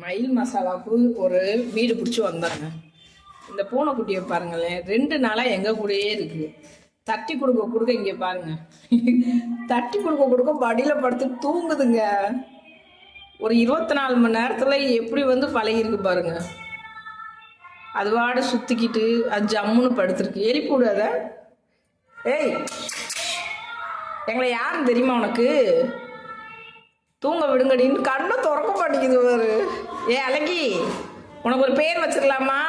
மயில் மசாலாவுக்கு ஒரு வீடு பிடிச்சி வந்தாங்க. இந்த பூனைக்குட்டியை பாருங்களேன் ரெண்டு நாளாக எங்கள் கூடயே இருக்குது தட்டி கொடுக்க கொடுக்க இங்கே பாருங்க. தட்டி கொடுக்க கொடுக்க படியில் படுத்து தூங்குதுங்க. ஒரு இருபத்தி நாலு மணி நேரத்தில் எப்படி வந்து பழகிருக்கு பாருங்க. அதுவாடு சுற்றிக்கிட்டு அது ஜம்முன்னு படுத்துருக்கு. எழுப்பி விடாத ஏய் எங்களை யாருன்னு தெரியுமா உனக்கு? தூங்க விடுங்கடின்னு கண்ணை திறக்க மாட்டேங்குது பாரு. ஏ அழகி உனக்கு ஒரு பேர் வச்சிடலாமா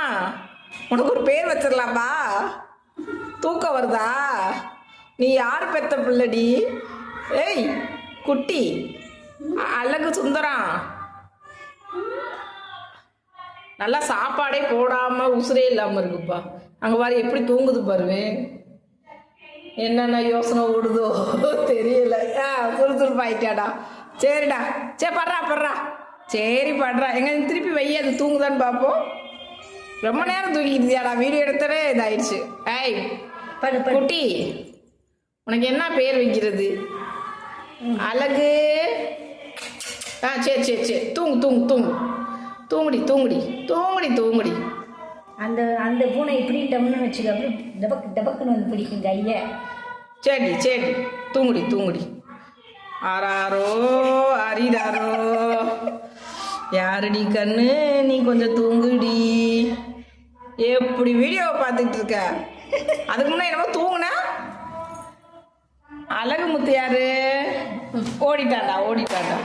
உனக்கு ஒரு பேர் வச்சிடலாமா தூக்கம் வருதா? நீ யார் பெத்த பிள்ளடி? ஏய் குட்டி அழகு சுந்தரம் நல்லா சாப்பாடே போடாம உசுரே இல்லாம இருக்குப்பா. அங்க பாரு எப்படி தூங்குது பாருவே. என்னென்ன யோசனை ஓடுதோ தெரியல. ஆ சுறுசுறுப்பாயிட்டாடா சரிடா. சே படுறா படுறா சரி படுறா எங்க திருப்பி வை அது தூங்குதான்னு பார்ப்போம் ரொம்ப நேரம் தூங்கிடுதியாடா வீடியோ எடுத்தவே இதாயிடுச்சு. படு குட்டி உனக்கு என்ன பேர் வைக்கிறது? அழகு. ஆ சரி சரி சரி. தூங்கு தூங்கு தூங்கு. தூங்குடி தூங்குடி. தூங்குடி தூங்குடி. அந்த அந்த பூனை இப்படிட்டோம்னு வச்சுக்க. அப்புறம் டபக்கு டபக்குன்னு வந்து பிடிக்கும் கையை சரி சரி. தூங்குடி தூங்குடி. ஆறாரோ அரிடாரோ யாரடி கண்ணு? நீ கொஞ்சம் தூங்குடி. எப்படி வீடியோவை பார்த்துட்டு இருக்க? அதுக்கு முன்னே என்னமோ தூங்குனா? அழகு முத்து யாரு? ஓடிட்டாண்டா ஓடிட்டாண்டா